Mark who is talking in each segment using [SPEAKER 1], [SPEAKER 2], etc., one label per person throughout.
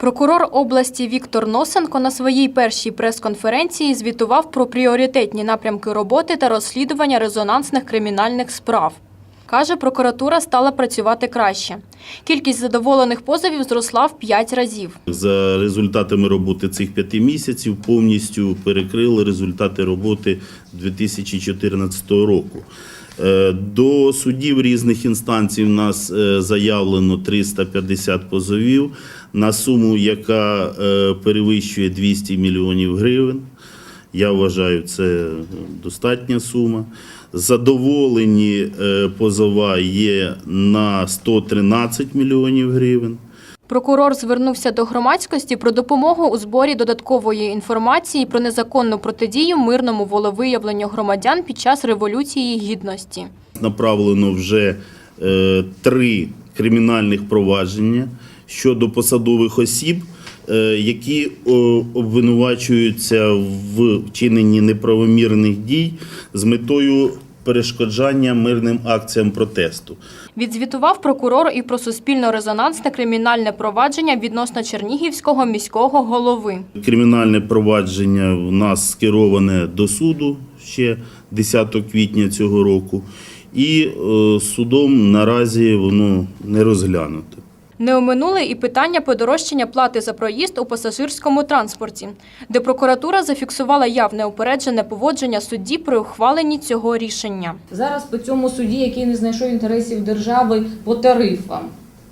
[SPEAKER 1] Прокурор області Віктор Носенко на своїй першій прес-конференції звітував про пріоритетні напрямки роботи та розслідування резонансних кримінальних справ. Каже, прокуратура стала працювати краще. Кількість задоволених позовів зросла в п'ять разів.
[SPEAKER 2] За результатами роботи цих п'яти місяців повністю перекрили результати роботи 2014 року. Е, До судів різних інстанцій в нас е, заявлено 350 позовів на суму, яка е, перевищує 200 мільйонів гривень. Я вважаю, це достатня сума. Задоволені е, позова є на 113 мільйонів гривень.
[SPEAKER 1] Прокурор звернувся до громадськості про допомогу у зборі додаткової інформації про незаконну протидію мирному волевиявленню громадян під час революції гідності.
[SPEAKER 2] Направлено вже е, три кримінальних провадження щодо посадових осіб, які обвинувачуються в вчиненні неправомірних дій з метою перешкоджання мирним акціям протесту.
[SPEAKER 1] Відзвітував прокурор і про суспільно-резонансне кримінальне провадження відносно Чернігівського міського голови.
[SPEAKER 2] Кримінальне провадження в нас скероване до суду ще 10 квітня цього року, і е, судом наразі воно не розглянуте.
[SPEAKER 1] Не оминули і питання подорожчання плати за проїзд у пасажирському транспорті, де прокуратура зафіксувала явне упереджене поводження судді при ухваленні цього рішення.
[SPEAKER 3] Зараз по цьому суді, який не знайшов інтересів держави по тарифам.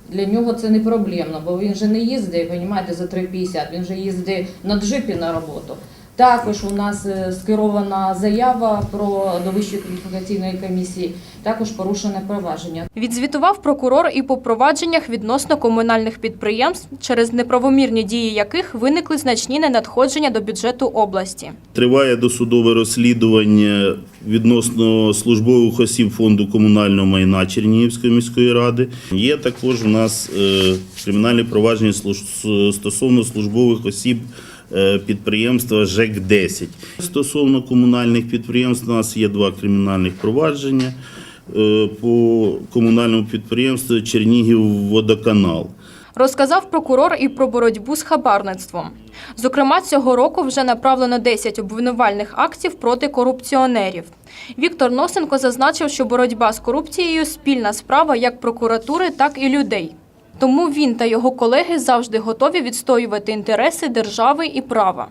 [SPEAKER 3] Для нього це не проблемно, бо він же не їздить, розумієте, за 3,50, він же їздить на джипі на роботу. Також у нас е, скерована заява про до Вищої кваліфікаційної комісії, також порушене провадження.
[SPEAKER 1] Відзвітував прокурор і по провадженнях відносно комунальних підприємств, через неправомірні дії яких виникли значні ненадходження до бюджету області.
[SPEAKER 2] Триває досудове розслідування відносно службових осіб фонду комунального майна Чернігівської міської ради. Є також у нас е, кримінальне провадження стосовно службових осіб підприємства ЖЕК-10. Стосовно комунальних підприємств у нас є два кримінальних провадження е, по комунальному підприємству Чернігівводоканал.
[SPEAKER 1] Розказав прокурор і про боротьбу з хабарництвом. Зокрема, цього року вже направлено 10 обвинувальних актів проти корупціонерів. Віктор Носенко зазначив, що боротьба з корупцією спільна справа як прокуратури, так і людей. Тому він та його колеги завжди готові відстоювати інтереси держави і права.